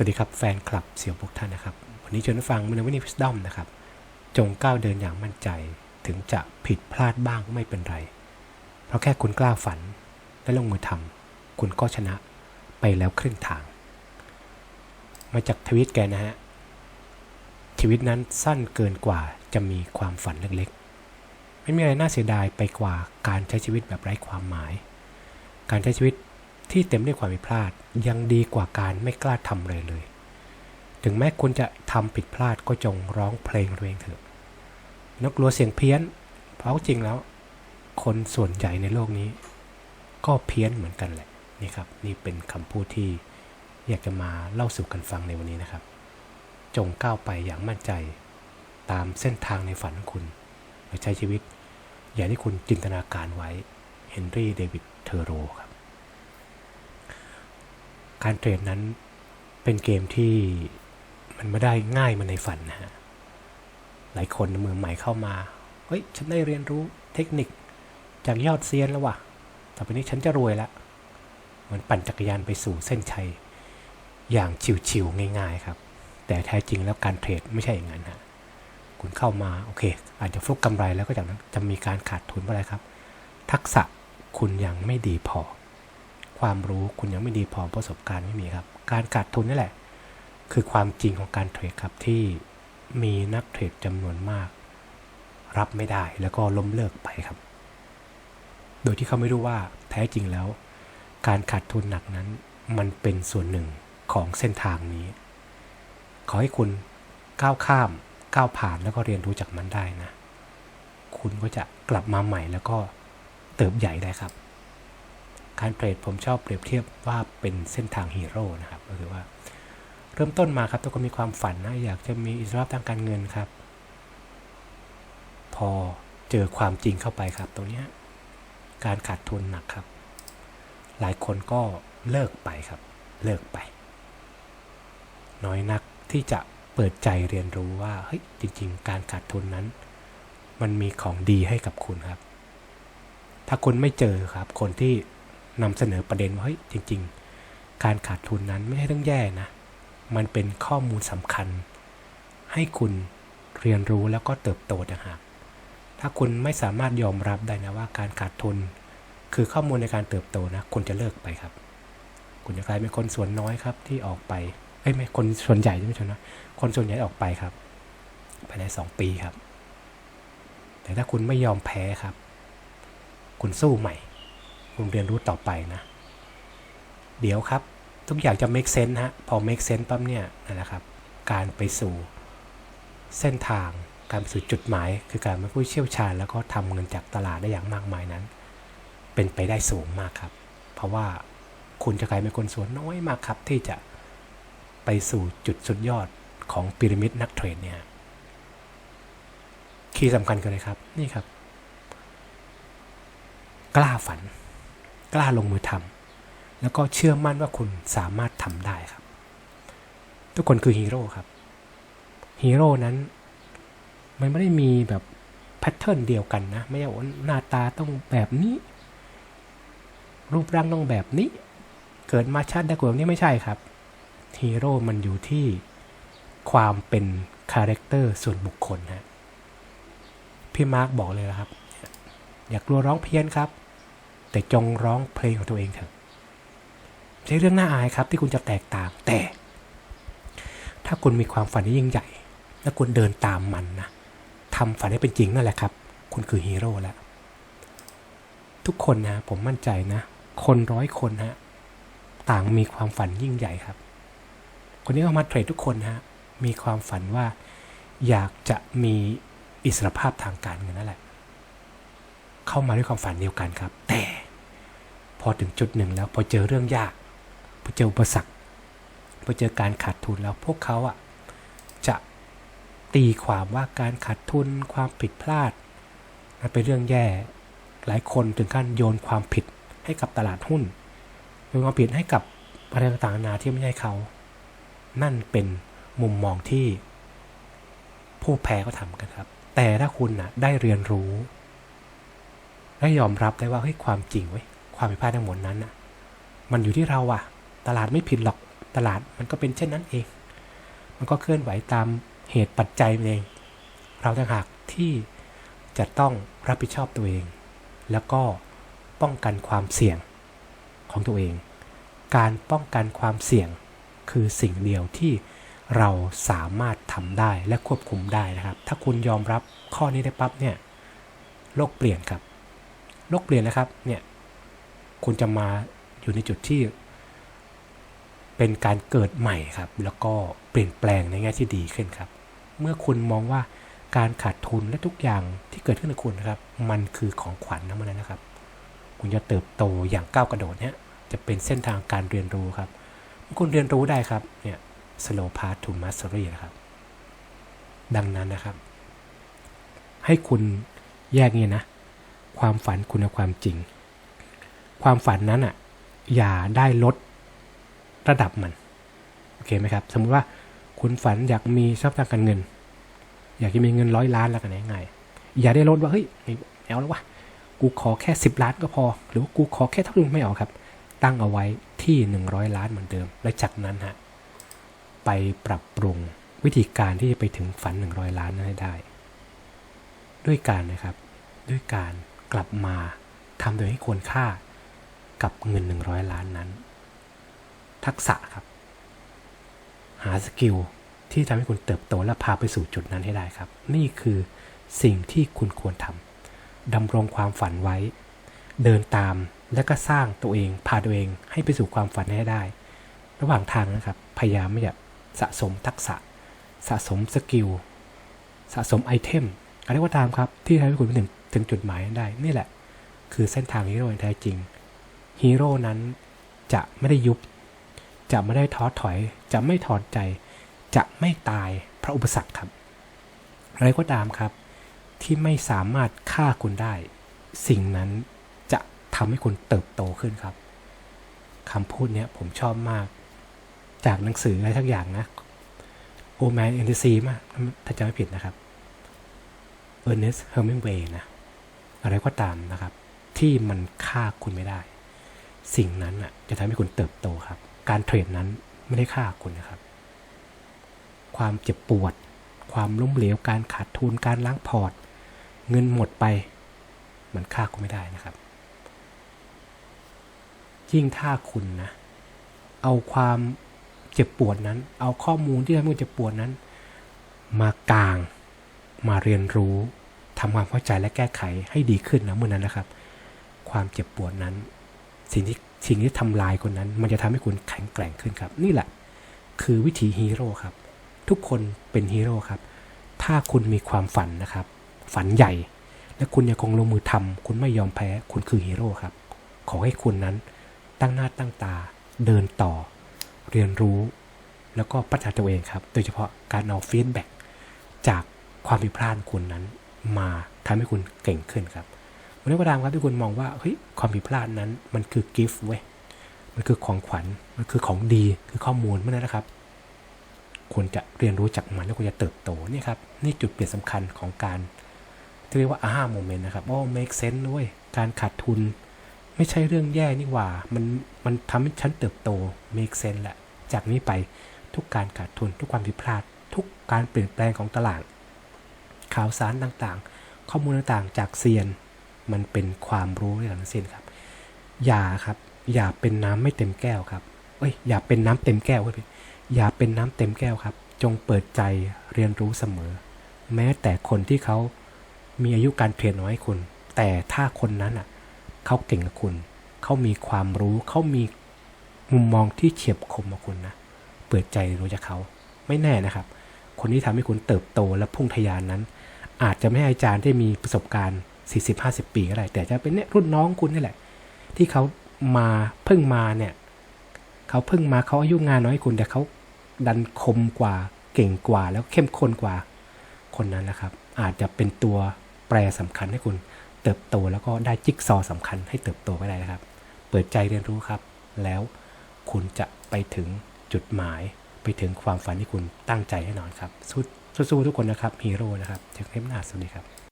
วัสดีครับแฟนคลับเสี่ยวพวกท่านนะครับ วันนี้ชวนฟังมันวินิพิสดอมนะครับ จงก้าวเดินอย่างมั่นใจถึงจะผิดพลาดบ้างไม่เป็นไร เพราะแค่คุณกล้าฝันและลงมือทำคุณก็ชนะไปแล้วครึ่งทาง มาจากทวิตแกนะฮะ ชีวิตนั้นสั้นเกินกว่าจะมีความฝันเล็กๆ ไม่มีอะไรน่าเสียดายไปกว่าการใช้ชีวิตแบบไร้ความหมาย การใช้ชีวิต ที่เต็มด้วยความผิดพลาดยังดีกว่าการไม่กล้าทำเลยเลย ถึงแม้คุณจะทำผิดพลาดก็จงร้องเพลงตัวเองเถอะนกกลัวเสียงเพี้ยน เพราะจริงแล้ว คนส่วนใหญ่ในโลกนี้ ก็เพี้ยนเหมือนกันแหละนี่ครับ นี่เป็นคำพูดที่อยากจะมาเล่าสู่กันฟังในวันนี้นะครับ จงก้าวไปอย่างมั่นใจ ตามเส้นทางในฝันของคุณใช้ชีวิต อย่างที่คุณจินตนาการไว้เฮนรี่เดวิดเทอโรครับ การเทรดนั้นเป็นเกมที่มันไม่ได้ง่ายเหมันในฝันนะฮะ หลายคนมือใหม่เข้ามา เฮ้ย ฉันได้เรียนรู้เทคนิคจากยอดเซียนแล้ววะต่อไปนี้ฉันจะรวยละเหมือนปั่นจักรยานไปสู่เส้นชัย อย่างชิวๆง่าย ๆ ครับ แต่แท้จริงแล้วการเทรดไม่ใช่อย่างนั้นฮะ คุณเข้ามาโอเค อาจจะฟลุกกำไรแล้วก็จากนั้นจะมีการขาดทุนเพราะอะไรครับ ทักษะคุณยังไม่ดีพอ ความรู้คุณยังไม่ดีพอประสบการณ์ไม่มีครับ การขาดทุนนี่แหละ คือความจริงของการเทรดครับที่มีนักเทรดจำนวนมาก รับไม่ได้แล้วก็ล้มเลิกไปครับ โดยที่เขาไม่รู้ว่าแท้จริงแล้ว การขาดทุนหนักนั้น มันเป็นส่วนหนึ่งของเส้นทางนี้ ขอให้คุณก้าวข้ามก้าวผ่านแล้วก็เรียนรู้จากมันได้นะ คุณก็จะกลับมาใหม่แล้วก็เติบใหญ่ได้ครับ การเทรดผมชอบเปรียบเทียบว่าเป็นเส้นทางฮีโร่นะครับก็คือว่าเริ่มต้นมาครับทุกคนมีความฝันนะอยากจะมีอิสระทางการเงินครับ พอเจอความจริงเข้าไปครับ ตรงเนี้ยการขาดทุนหนักครับ หลายคนก็เลิกไปครับ เลิกไป น้อยนักที่จะเปิดใจเรียนรู้ว่าเฮ้ยจริง ๆ การขาดทุนนั้น มันมีของดีให้กับคุณครับ ถ้าคุณไม่เจอครับ คนที่ นำเสนอประเด็นว่าเฮ้ยจริง ๆ การขาดทุนนั้นไม่ใช่เรื่องแย่นะ มันเป็นข้อมูลสำคัญ ให้คุณเรียนรู้แล้วก็เติบโตต่างหากถ้าคุณไม่สามารถยอมรับได้นะว่าการขาดทุน คือข้อมูลในการเติบโตนะคุณจะเลิกไปครับ คุณจะกลายเป็นคนส่วนน้อยครับที่ออกไปเอ้ยไม่คนส่วนใหญ่ไม่ใช่นะคนส่วนใหญ่ออกไปครับภายในสองปีครับ แต่ถ้าคุณไม่ยอมแพ้ครับ คุณสู้ใหม่ คุณเรียนรู้ต่อไปนะ เดี๋ยวครับ ทุกอย่างจะ make sense ฮะ พอ make sense ปั๊บเนี่ยนั่นแหละครับ การไปสู่เส้นทางการไปสู่จุดหมาย คือการเป็นผู้เชี่ยวชาญ แล้วก็ทำเงินจากตลาดได้อย่างมากมายนั้น เป็นไปได้สูงมากครับ เพราะว่าคุณจะกลายเป็นคนส่วนน้อยมากครับ ที่จะไปสู่จุดสุดยอดของพีระมิดนักเทรดเนี่ยคีย์สำคัญคืออะไรครับ นี่ครับ กล้าฝัน กล้าลงมือทำแล้วก็เชื่อมั่นว่าคุณสามารถทำได้ครับ ทุกคนคือฮีโร่ครับฮีโร่นั้น มันไม่ได้มีแบบแพทเทิร์นเดียวกันนะ ไม่ใช่ว่าหน้าตาต้องแบบนี้ รูปร่างต้องแบบนี้ เกิดมาชาติได้กว่านี้ไม่ใช่ครับฮีโร่มันอยู่ที่ความเป็นคาแรคเตอร์ส่วนบุคคลฮะพี่มาร์กบอกเลยนะครับ อยากกลัวร้องเพี้ยนครับ แต่จงร้องเพลงของตัวเองเถอะใช่เรื่องน่าอายครับที่คุณจะแตกต่างแต่ ถ้าคุณมีความฝันที่ยิ่งใหญ่ และคุณเดินตามมันนะทำฝันให้เป็นจริงนั่นแหละครับ คุณคือฮีโร่แล้ว ทุกคนนะผมมั่นใจนะ คนร้อยคนฮะต่างมีความฝันยิ่งใหญ่ครับ คนที่เข้ามาเทรดทุกคนฮะมีความฝันว่าอยากจะมีอิสรภาพทางการเงินนั่นแหละ เข้ามาด้วยความฝันเดียวกันครับ แต่พอถึงจุดหนึ่งแล้วพอเจอเรื่องยากพอเจออุปสรรคพอเจอการขาดทุนแล้วพวกเขาอะจะตีความว่าการขาดทุนความผิดพลาดมันเป็นเรื่องแย่หลายคนถึงขั้นโยนความผิดให้กับตลาดหุ้นโยนความผิดให้กับอะไรต่างๆนานาที่ไม่ใช่เขา นั่นเป็นมุมมองที่ผู้แพ้เขาทำกันครับ แต่ถ้าคุณนะได้เรียนรู้ และยอมรับได้ว่าเฮ้ยความจริงเว้ยความผิดพลาดทั้งหมดนั้นน่ะ มันอยู่ที่เราอะตลาดไม่ผิดหรอกตลาดมันก็เป็นเช่นนั้นเอง มันก็เคลื่อนไหวตามเหตุปัจจัยเอง เราต่างหากที่จะต้องรับผิดชอบตัวเอง แล้วก็ป้องกันความเสี่ยงของตัวเอง การป้องกันความเสี่ยงคือสิ่งเดียวที่เราสามารถทำได้และควบคุมได้นะครับ ถ้าคุณยอมรับข้อนี้ได้ปั๊บเนี่ย โลกเปลี่ยนครับ โลกเปลี่ยนนะครับ เนี่ยคุณจะมาอยู่ในจุดที่ เป็นการเกิดใหม่ครับ แล้วก็เปลี่ยนแปลงในแง่ที่ดีขึ้นครับ เมื่อคุณมองว่าการขาดทุนและทุกอย่างที่เกิดขึ้นกับคุณนะครับ มันคือของขวัญนะมันนะครับ คุณจะเติบโตอย่างก้าวกระโดดเนี่ยจะเป็นเส้นทางการเรียนรู้ครับคุณเรียนรู้ได้ครับ เนี่ย slow path to mastery นะครับ ดังนั้นนะครับ ให้คุณแยกเนี่ยนะ ความฝันคุณความจริง ความฝันนั้นอะอย่าได้ลดระดับมันโอเคไหมครับ สมมุติว่าคุณฝันอยากมีทรัพย์ทางการเงิน อยากจะมีเงินร้อยล้านแล้วกันง่ายๆอย่าได้ลดว่าเฮ้ยไม่เอาแล้ววะกูขอแค่สิบล้านก็พอ หรือว่ากูขอแค่เท่านึงไม่เอาครับ ตั้งเอาไว้ที่หนึ่งร้อยล้านเหมือนเดิม และจากนั้นฮะไปปรับปรุงวิธีการที่จะไปถึงฝัน 100 ล้านนั้นให้ได้ ด้วยการนะครับ ด้วยการ กลับมาทำโดยให้ควรค่ากับเงิน 100 ล้านนั้น ทักษะครับ หาสกิลที่ทำให้คุณเติบโตและพาไปสู่จุดนั้นให้ได้ครับ นี่คือสิ่งที่คุณควรทำดำรงความฝันไว้ เดินตามและก็สร้างตัวเอง พาตัวเองให้ไปสู่ความฝันให้ได้ ระหว่างทางนะครับ พยายามไม่อยากสะสมทักษะ สะสมสกิล สะสมไอเทมอะไรก็ตามครับ ที่ทำให้คุณไปถึงถึงจุดหมายนั้นได้ นี่แหละ คือเส้นทางฮีโร่อย่างแท้จริงฮีโร่นั้นจะไม่ได้ยุบ จะไม่ได้ท้อถอย จะไม่ถอดใจ จะไม่ตายเพราะอุปสรรคครับอะไรก็ตามครับ ที่ไม่สามารถฆ่าคุณได้ สิ่งนั้นจะทำให้คุณเติบโตขึ้นครับคำพูดเนี้ยผมชอบมาก จากหนังสืออะไรทักอย่างนะโอแมนเอ็นดีซีมาถ้าจำไม่ผิดนะครับเออร์เนสเฮอร์มิงเวย์นะ อะไรก็ตามนะครับ ที่มันฆ่าคุณไม่ได้ สิ่งนั้นอะจะทำให้คุณเติบโตครับ การเทรดนั้นไม่ได้ฆ่าคุณนะครับ ความเจ็บปวด ความล้มเหลวการขาดทุนการล้างพอร์ต เงินหมดไป มันฆ่าคุณไม่ได้นะครับ ยิ่งถ้าคุณนะเอาความเจ็บปวดนั้น เอาข้อมูลที่ทำให้คุณเจ็บปวดนั้น มากลาง มาเรียนรู้ ทำความเข้าใจและแก้ไขให้ดีขึ้นนะเมื่อนั้นนะครับ ความเจ็บปวดนั้น สิ่งที่สิ่งที่ทำลายคนนั้น มันจะทำให้คุณแข็งแกร่งขึ้นครับ นี่แหละ คือวิถีฮีโร่ครับ ทุกคนเป็นฮีโร่ครับ ถ้าคุณมีความฝันนะครับ ฝันใหญ่ และคุณยังคงลงมือทำคุณไม่ยอมแพ้ คุณคือฮีโร่ครับ ขอให้คุณนั้น ตั้งหน้าตั้งตา เดินต่อ เรียนรู้ แล้วก็พัฒนาตัวเองครับ โดยเฉพาะการเอาฟีดแบ็กจากความผิดพลาดคุณนั้น มาทำให้คุณเก่งขึ้นครับวันนี้ก็ตามครับที่คุณมองว่าเฮ้ยความผิดพลาดนั้นมันคือกิฟต์เว้ยมันคือของขวัญมันคือของดีคือข้อมูลเมื่อนั้นนะครับควรจะเรียนรู้จากมันแล้วคุณจะเติบโตนี่ครับนี่จุดเปลี่ยนสำคัญของการที่เรียกว่าอาโมเมนต์นะครับโอ้ make sense ด้วยการขาดทุน ไม่ใช่เรื่องแย่นี่หว่า มันมันทำให้ฉันเติบโต make sense แหละ จากนี้ไปทุกการขาดทุน ทุกความผิดพลาด ทุกการเปลี่ยนแปลงของตลาด ข่าวสารต่างๆ ข้อมูลต่างๆ จากเซียน มันเป็นความรู้อย่างทั้งสิ้นครับ อย่าครับ อย่าเป็นน้ำไม่เต็มแก้วครับเอ้ยอย่าเป็นน้ำเต็มแก้วครับอย่าเป็นน้ำเต็มแก้วครับ จงเปิดใจเรียนรู้เสมอ แม้แต่คนที่เขามีอายุการเทรดน้อยคุณ แต่ถ้าคนนั้นอะเขาเก่งกับคุณ เขามีความรู้เขามีมุมมองที่เฉียบคมกับคุณนะ เปิดใจรู้จากเขา ไม่แน่นะครับ คนที่ทำให้คุณเติบโตและพุ่งทะยานนั้น อาจจะไม่ใช่อาจารย์ที่มีประสบการณ์ 40-50 ปีก็ได้แต่จะเป็นเนี่ยรุ่นน้องคุณนี่แหละ ที่เขามาเพิ่งมาเนี่ยเขาเพิ่งมาเขาอายุงานน้อยคุณแต่เขาดันคมกว่าเก่งกว่าแล้วเข้มข้นกว่าคนนั้นนะครับ อาจจะเป็นตัวแปรสำคัญให้คุณเติบโตแล้วก็ได้จิ๊กซอว์สำคัญให้เติบโตไปได้นะครับ เปิดใจเรียนรู้ครับ แล้วคุณจะไปถึงจุดหมาย ไปถึงความฝันที่คุณตั้งใจแน่นอนครับสู้ สู้ๆทุกคนนะครับฮีโร่นะครับเจอกันคลิปหน้าสวัสดีครับ